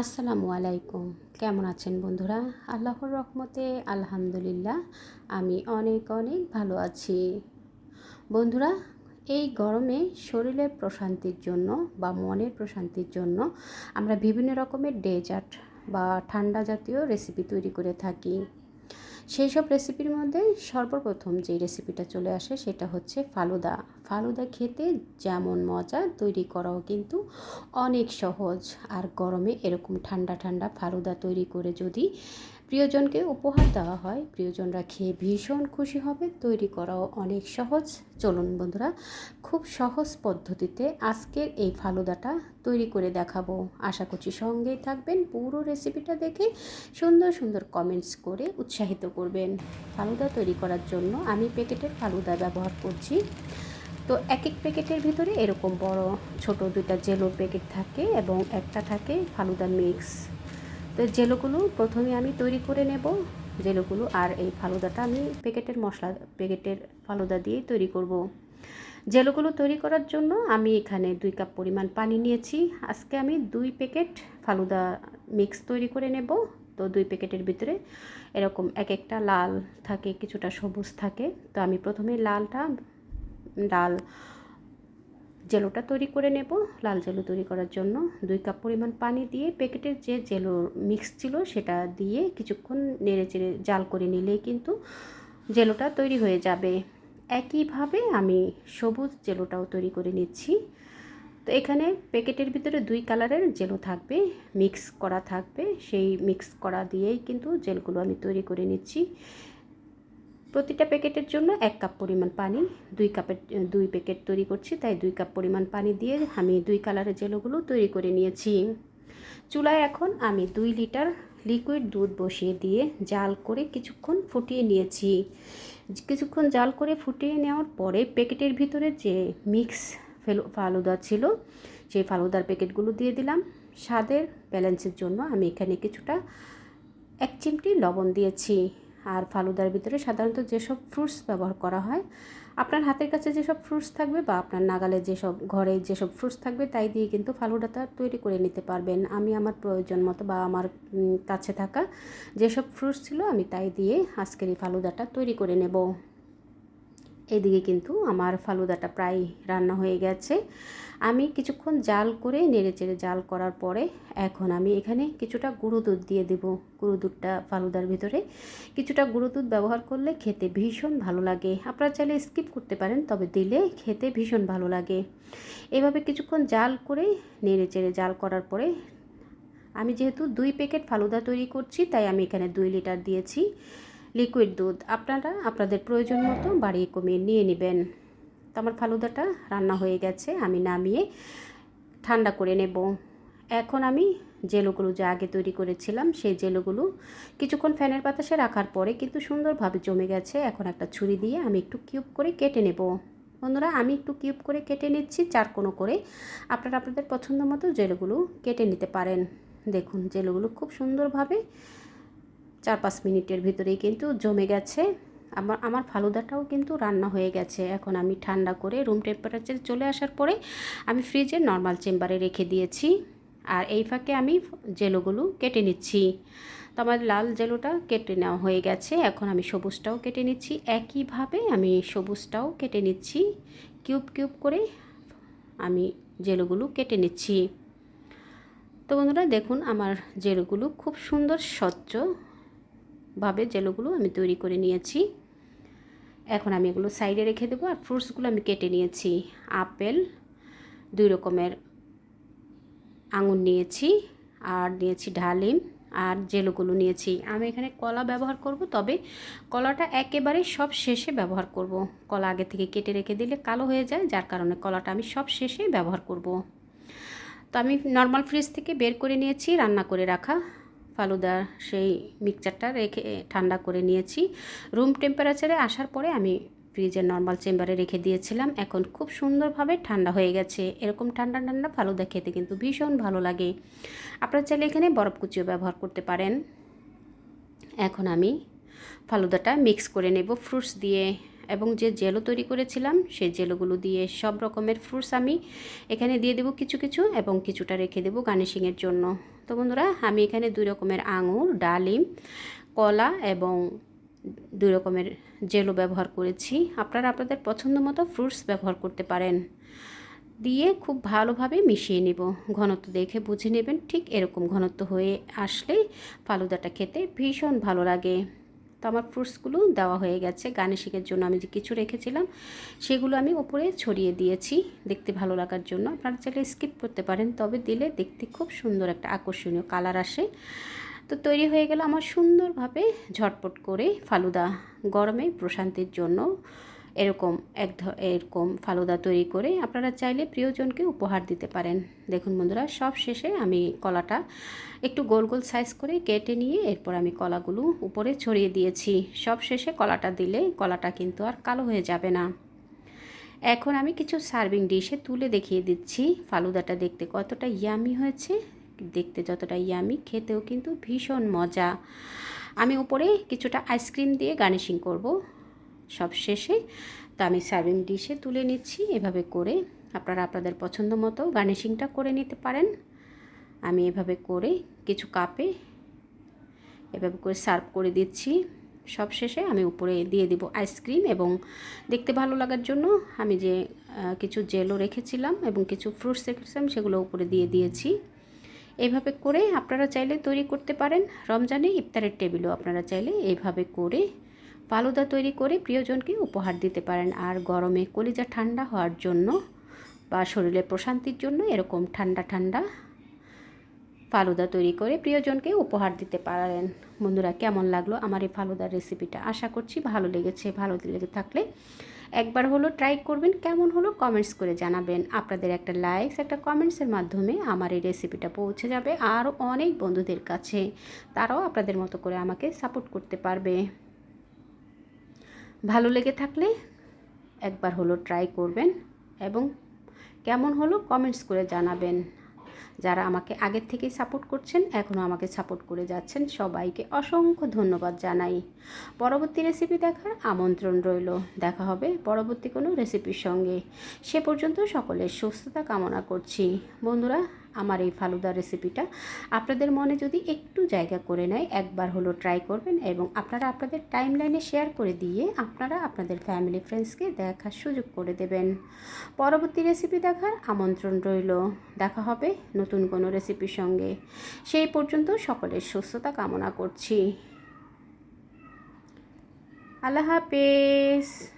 আসসালামু আলাইকুম। কেমন আছেন বন্ধুরা? আল্লাহর রহমতে আলহামদুলিল্লাহ, আমি অনেক অনেক ভালো আছি। বন্ধুরা, এই গরমে শরীরের প্রশান্তির জন্য বা মনের প্রশান্তির জন্য আমরা বিভিন্ন রকমের ডেজার্ট বা ঠান্ডা জাতীয় রেসিপি তৈরি করে থাকি। সেই সব রেসিপির মধ্যে সর্বপ্রথম যে রেসিপিটা চলে আসে সেটা হচ্ছে ফালুদা। ফালুদা খেতে যেমন মজা, তৈরি করাও কিন্তু অনেক সহজ। আর গরমে এরকম ঠান্ডা ঠান্ডা ফালুদা তৈরি করে যদি প্রিয়জনকে উপহার দেওয়া হয়। প্রিয়জনরা খেয়ে ভীষণ খুশি হবে। তৈরি করাও অনেক সহজ। চলুন বন্ধুরা, খুব সহজ পদ্ধতিতে আজকের এই ফালুদাটা তৈরি করে দেখাবো। আশা করছি সঙ্গেই থাকবেন। পুরো রেসিপিটা দেখে সুন্দর সুন্দর কমেন্টস করে উৎসাহিত করবেন। ফালুদা তৈরি করার জন্য আমি প্যাকেটের ফালুদা ব্যবহার করছি। তো এক এক প্যাকেটের ভিতরে এরকম বড়, ছোট দুইটা জেলোর প্যাকেট থাকে এবং একটা থাকে ফালুদা মিক্স। তো জেলোগুলো প্রথমে আমি তৈরি করে নেব। জেলোগুলো আর এই ফালুদাটা আমি প্যাকেটের মশলা, প্যাকেটের ফালুদা দিয়ে তৈরি করব। জেলোগুলো তৈরি করার জন্য আমি এখানে দুই কাপ পরিমাণ পানি নিয়েছি। আজকে আমি দুই প্যাকেট ফালুদা মিক্স তৈরি করে নেব। তো দুই প্যাকেটের ভিতরে এরকম এক একটা লাল থাকে, কিছুটা সবুজ থাকে। তো আমি প্রথমে লালটা ডাল জেলোটা তৈরি করে নেব। লাল জেলো তৈরি করার জন্য দুই কাপ পরিমাণ পানি দিয়ে প্যাকেটের যে জেলো মিক্স ছিল সেটা দিয়ে কিছুক্ষণ নেড়ে চেড়ে জাল করে নিলেই কিন্তু জেলোটা তৈরি হয়ে যাবে। একইভাবে আমি সবুজ জেলোটাও তৈরি করে নিচ্ছি। তো এখানে প্যাকেটের ভিতরে দুই কালারের জেলো থাকবে, মিক্স করা থাকবে। সেই মিক্স করা দিয়েই কিন্তু জেলগুলো আমি তৈরি করে নিচ্ছি। প্রতিটা প্যাকেটের জন্য এক কাপ পরিমাণ পানি, দুই কাপের, দুই প্যাকেট তৈরি করছি, তাই দুই কাপ পরিমাণ পানি দিয়ে আমি দুই কালারের জেলোগুলো তৈরি করে নিয়েছি। চুলায় এখন আমি দুই লিটার লিকুইড দুধ বসিয়ে দিয়ে জাল করে কিছুক্ষণ ফুটিয়ে নিয়েছি। কিছুক্ষণ জাল করে ফুটিয়ে নেওয়ার পরে প্যাকেটের ভিতরে যে মিক্স ফালুদা ছিল, সেই ফালুদার প্যাকেটগুলো দিয়ে দিলাম। স্বাদের ব্যালেন্সের জন্য আমি এখানে কিছুটা এক চিমটি লবণ দিয়েছি। আর ফালুদার ভিতরে সাধারণত যেসব ফ্রুটস ব্যবহার করা হয়, আপনার হাতের কাছে যেসব ফ্রুটস থাকবে বা আপনার নাগালে যেসব ঘরে যেসব ফ্রুটস থাকবে, তাই দিয়ে কিন্তু ফালুদাটা তৈরি করে নিতে পারবেন। আমি আমার প্রয়োজন মতো বা আমার কাছে থাকা যেসব ফ্রুটস ছিল, আমি তাই দিয়ে আজকের এই ফালুদাটা তৈরি করে নেব। এদিকে কিন্তু আমার ফালুদাটা প্রায় রান্না হয়ে গেছে। আমি কিছুক্ষণ জাল করে নেড়ে চেড়ে জাল করার পরে এখন আমি এখানে কিছুটা গুঁড়ো দুধ দিয়ে দেব। গুঁড়ো দুধটা ফালুদার ভিতরে। কিছুটা গুঁড়ো দুধ ব্যবহার করলে খেতে ভীষণ ভালো লাগে। আপনারা চাইলে স্কিপ করতে পারেন, তবে দিলে খেতে ভীষণ ভালো লাগে। এভাবে কিছুক্ষণ জাল করে নেড়ে চেড়ে জাল করার পরে আমি যেহেতু দুই প্যাকেট ফালুদা তৈরি করছি, তাই আমি এখানে দুই লিটার দিয়েছি। লিকুইড দুধ আপনারা আপনাদের প্রয়োজন মতো বাড়িয়ে কমিয়ে নিয়ে নেবেন। তো আমার ফালুদাটা রান্না হয়ে গেছে, আমি নামিয়ে ঠান্ডা করে নেব। এখন আমি জেলোগুলো যা আগে তৈরি করেছিলাম, সেই জেলোগুলো কিছুক্ষণ ফ্যানের বাতাসে রাখার পরে কিন্তু সুন্দরভাবে জমে গেছে। এখন একটা ছুরি দিয়ে আমি একটু কিউব করে কেটে নেব। বন্ধুরা, আমি একটু কিউব করে কেটে নিচ্ছি, চার কোনো করে। আপনারা আপনাদের পছন্দ মতো জেলোগুলো কেটে নিতে পারেন। দেখুন, জেলোগুলো খুব সুন্দরভাবে চার পাঁচ মিনিটের ভিতরেই কিন্তু জমে গেছে। আমার আমার ফালুদাটাও কিন্তু রান্না হয়ে গেছে। এখন আমি ঠান্ডা করে রুম টেম্পারেচার চলে আসার পরে আমি ফ্রিজে নর্মাল চেম্বারে রেখে দিয়েছি। আর এই ফাঁকে আমি জেলোগুলো কেটে নিচ্ছি। তো আমার লাল জেলোটা কেটে নেওয়া হয়ে গেছে। এখন আমি সবুজটাও কেটে নিচ্ছি। একইভাবে আমি সবুজটাও কেটে নিচ্ছি। কিউব কিউব করে আমি জেলোগুলো কেটে নিচ্ছি। তো বন্ধুরা, দেখুন আমার জেলোগুলো খুব সুন্দর স্বচ্ছ। ভাবে জেলোগুলো আমি তৈরি করে নিয়েছি। এখন আমি এগুলো সাইডে রেখে দেবো আর ফ্রুটসগুলো আমি কেটে নিয়েছি। আপেল, দুই রকমের আঙুর নিয়েছি আর নিয়েছি ডালিম আর জেলোগুলো নিয়েছি। আমি এখানে কলা ব্যবহার করব, তবে কলাটা একেবারে সব শেষে ব্যবহার করব। কলা আগে থেকে কেটে রেখে দিলে কালো হয়ে যায়, যার কারণে কলাটা আমি সব শেষে ব্যবহার করব। তো আমি নর্মাল ফ্রিজ থেকে বের করে নিয়েছি, রান্না করে রাখা। ফালুদা সেই মিক্সচারটা রেখে, ঠান্ডা করে নিয়েছি। রুম টেম্পারেচারে আসার পরে আমি ফ্রিজের নর্মাল চেম্বারে রেখে দিয়েছিলাম। এখন খুব সুন্দরভাবে ঠান্ডা হয়ে গেছে। এরকম ঠান্ডা ঠান্ডা ফালুদা খেতে কিন্তু ভীষণ ভালো লাগে। আপনারা চাইলে এখানে বরফ কুচিও ব্যবহার করতে পারেন। এখন আমি ফালুদাটা মিক্স করে নেব। ফ্রুটস দিয়ে এবং যে জেলো তৈরি করেছিলাম, সেই জেলোগুলো দিয়ে সব রকমের ফ্রুটস আমি এখানে দিয়ে দেবো কিছু কিছু এবং কিছুটা রেখে দেবো গার্নিশিংয়ের জন্য। তো বন্ধুরা, আমি এখানে দুই রকমের আঙুর, ডালিম, কলা এবং দুই রকমের জেলো ব্যবহার করেছি। আপনারা আপনাদের পছন্দ মতো ফ্রুটস ব্যবহার করতে পারেন। দিয়ে খুব ভালোভাবে মিশিয়ে নেব। ঘনত্ব দেখে বুঝে নেবেন ঠিক এরকম ঘনত্ব হয়ে আসলেই ফালুদাটা খেতে ভীষণ ভালো লাগে। তো আমার ফ্রুটসগুলো দেওয়া হয়ে গেছে। গার্নিশিংয়ের জন্য আমি যে কিছু রেখেছিলাম, সেগুলো আমি ওপরে ছড়িয়ে দিয়েছি দেখতে ভালো লাগার জন্য। আপনারা চাইলে স্কিপ করতে পারেন, তবে দিলে দেখতে খুব সুন্দর একটা আকর্ষণীয় কালার আসে। তো তৈরি হয়ে গেল আমার সুন্দরভাবে ঝটপট করে ফালুদা গরমে প্রশান্তির জন্য এরকম এক এরকম ফালুদা তৈরি করে আপনারা চাইলে প্রিয়জনকে উপহার দিতে পারেন। দেখুন বন্ধুরা, সব শেষে আমি কলাটা একটু গোল গোল সাইজ করে কেটে নিয়ে এরপর আমি কলাগুলো উপরে ছড়িয়ে দিয়েছি। সব শেষে কলাটা দিলে কলাটা কিন্তু আর কালো হয়ে যাবে না। এখন আমি কিছু সার্ভিং ডিশে তুলে দেখিয়ে দিচ্ছি। ফালুদাটা দেখতে কতটা ইয়ামি হয়েছে, দেখতে যতটা ইয়ামি, খেতেও কিন্তু ভীষণ মজা। আমি উপরে কিছুটা আইসক্রিম দিয়ে গার্নিশিং করব। সব শেষে তো আমি সার্ভিং ডিশে তুলে নিচ্ছি। এভাবে করে আপনারা আপনাদের পছন্দ মতো গার্নিশিংটা করে নিতে পারেন। আমি এভাবে করে কিছু কাপে এভাবে করে সার্ভ করে দিচ্ছি। সব শেষে আমি উপরে দিয়ে দিব আইসক্রিম এবং দেখতে ভালো লাগার জন্য আমি যে কিছু জেলও রেখেছিলাম এবং কিছু ফ্রুটস রেখেছিলাম সেগুলো উপরে দিয়ে দিয়েছি। এইভাবে করে আপনারা চাইলে তৈরি করতে পারেন। রমজানে ইফতারের টেবিলও আপনারা চাইলে এইভাবে করে ফালুদা তৈরি করে প্রিয়জনকে উপহার দিতে পারেন। আর গরমে কলিজা ঠান্ডা হওয়ার জন্য বা শরীরের প্রশান্তির জন্য এরকম ঠান্ডা ঠান্ডা ফালুদা তৈরি করে প্রিয়জনকে উপহার দিতে পারেন। বন্ধুরা, কেমন লাগল আমার এই ফালুদার রেসিপিটা? আশা করছি ভালো লেগেছে। ভালো লেগে থাকলে একবার হলো ট্রাই করবেন। কেমন হলো কমেন্টস করে জানাবেন। আপনাদের একটা লাইকস একটা কমেন্টসের মাধ্যমে আমার এই রেসিপিটা পৌঁছে যাবে। আরও অনেক বন্ধুদের কাছে। তারাও আপনাদের মতো করে আমাকে সাপোর্ট করতে পারবে। ভালো লেগে থাকলে একবার হলো ট্রাই করবেন এবং কেমন হলো কমেন্টস করে জানাবেন। যারা আমাকে আগের থেকেই সাপোর্ট করছেন এখনও আমাকে সাপোর্ট করে যাচ্ছেন, সবাইকে অসংখ্য ধন্যবাদ জানাই। পরবর্তী রেসিপি দেখার আমন্ত্রণ রইল। দেখা হবে পরবর্তী কোনো রেসিপির সঙ্গে। সে পর্যন্ত সকলের সুস্থতা কামনা করছি। বন্ধুরা আমার এই ফালুদা রেসিপিটা আপনাদের মনে যদি একটু জায়গা করে নেয়, একবার হলো ট্রাই করবেন এবং আপনারা আপনাদের টাইম লাইনে শেয়ার করে দিয়ে আপনারা আপনাদের ফ্যামিলি ফ্রেন্ডসকে দেখার সুযোগ করে দেবেন। পরবর্তী রেসিপি দেখার আমন্ত্রণ রইল। দেখা হবে নতুন কোনো রেসিপির সঙ্গে। সেই পর্যন্ত সকলের সুস্থতা কামনা করছি। আল্লাহ হাফেজ।